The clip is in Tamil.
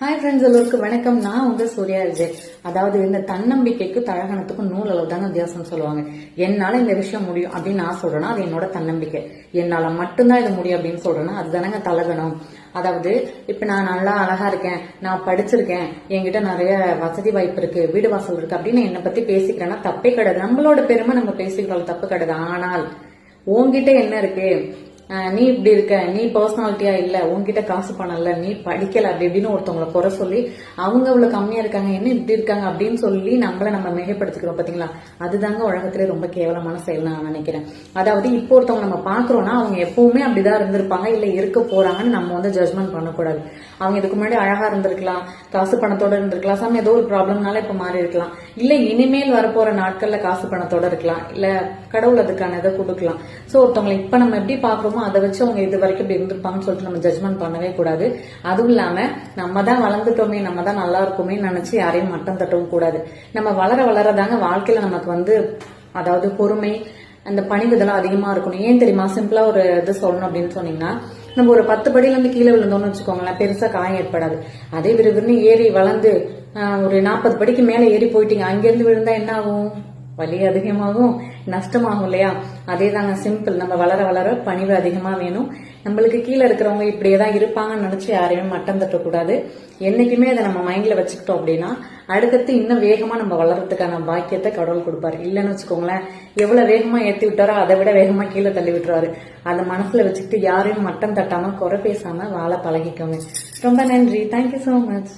ஹாய் ஃப்ரெண்ட்ஸ் எல்லோருக்கும் வணக்கம். நான் உங்க சூர்யா விஜய். அதாவது இந்த தன்னம்பிக்கைக்கு தழகணத்துக்கும் நூல் அளவு தாங்க வித்தியாசம் சொல்லுவாங்க. என்னால இந்த விஷயம் முடியும் அப்படின்னு நான் சொல்றேன்னா அது என்னோட தன்னம்பிக்கை. என்னால மட்டும்தான் இது முடியும் அப்படின்னு சொல்றேன்னா அதுதானங்க தலகணம். அதாவது இப்ப நான் நல்லா அழகா இருக்கேன் நான் படிச்சிருக்கேன் என்கிட்ட நிறைய வசதி வாய்ப்பு இருக்கு வீடு வாசல் இருக்கு அப்படின்னு என்னை பத்தி பேசிக்கிறேன்னா தப்பே கிடையாது. நம்மளோட பெருமை நம்ம பேசிக்கிறோம் தப்பு கிடையாது. ஆனால் உங்ககிட்ட என்ன இருக்கு? நீ இப்படி இருக்க நீ பர்சனாலிட்டியா இல்ல உன்கிட்ட காசு பணம் நீ படிக்கல அப்படி இப்படின்னு ஒருத்தவங்களை குறை சொல்லி அவங்க இவ்வளவு கம்மியா இருக்காங்க என்ன இப்படி இருக்காங்க அப்படின்னு சொல்லி நம்மள நம்ம மிகைப்படுத்திக்கிறோம் பாத்தீங்களா? அதுதாங்க உலகத்திலே ரொம்ப கேவலமான செயல் நான் நினைக்கிறேன். அதாவது இப்போ ஒருத்தவங்க நம்ம பாக்குறோம்னா அவங்க எப்பவுமே அப்படிதான் இருந்திருப்பாங்க இல்ல இருக்க போறாங்கன்னு நம்ம வந்து ஜட்மெண்ட் பண்ணக்கூடாது. அவங்க இதுக்கு முன்னாடி அழகா இருந்திருக்கலாம் காசு பணத்தோட இருந்திருக்கலாம் சம் ஏதோ ஒரு ப்ராப்ளம்னால இப்ப மாறி இருக்கலாம். இல்ல இனிமேல் வரப்போற நாட்கள்ல காசு பணத்தோட இருக்கலாம் இல்ல கடவுள் அதுக்கான இதை கொடுக்கலாம். சோ ஒருத்தவங்களை இப்ப நம்ம எப்படி பாக்குறோம் அதை வச்சு அவங்க இது வரைக்கும் இப்படி இருந்திருப்பாங்கன்னு சொல்லிட்டு நம்ம ஜட்மெண்ட் பண்ணவே கூடாது. அதுவும் இல்லாம நம்ம தான் வளர்ந்துட்டோமே நம்ம தான் நல்லா இருக்கோமே நினைச்சு யாரையும் மட்டம் தட்டவும் கூடாது. நம்ம வளர வளரதாங்க வாழ்க்கையில நமக்கு வந்து அதாவது பொறுமை அந்த பணிவு இதெல்லாம் அதிகமா இருக்கணும். ஏன் தெரியுமா? சிம்பிளா ஒரு இது சொல்லணும் அப்படின்னு சொன்னீங்கன்னா நம்ம ஒரு பத்து படியிலிருந்து கீழே விழுந்தோம்னு வச்சுக்கோங்களேன் பெருசா காயம் ஏற்படாது. அதே விறுவிறுன்னு ஏறி வளர்ந்து ஒரு நாற்பது படிக்கு மேல ஏறி போயிட்டீங்க. அங்கிருந்து விழுந்தா என்ன ஆகும்? வலி அதிகமாகும் நஷ்டமாகும் இல்லையா? அதே தாங்க சிம்பிள் நம்ம வளர வளர பணிவு அதிகமாக வேணும். நம்மளுக்கு கீழே இருக்கிறவங்க இப்படியே தான் இருப்பாங்கன்னு நினச்சி யாரையும் மட்டம் தட்டக்கூடாது. என்றைக்குமே அதை நம்ம மைண்டில் வச்சுக்கிட்டோம் அப்படின்னா அடுத்தடுத்து இன்னும் வேகமாக நம்ம வளர்கிறதுக்கான பாக்கியத்தை கடவுள் கொடுப்பாரு. இல்லைன்னு வச்சுக்கோங்களேன் எவ்வளோ வேகமாக ஏற்றி விட்டாரோ அதை விட வேகமாக கீழே தள்ளி விட்டுருவாரு. அதை மனசில் வச்சுக்கிட்டு யாரையும் மட்டம் தட்டாமல் குறை பேசாமல் வாழ பழகிக்கோங்க. ரொம்ப நன்றி. Thank you so much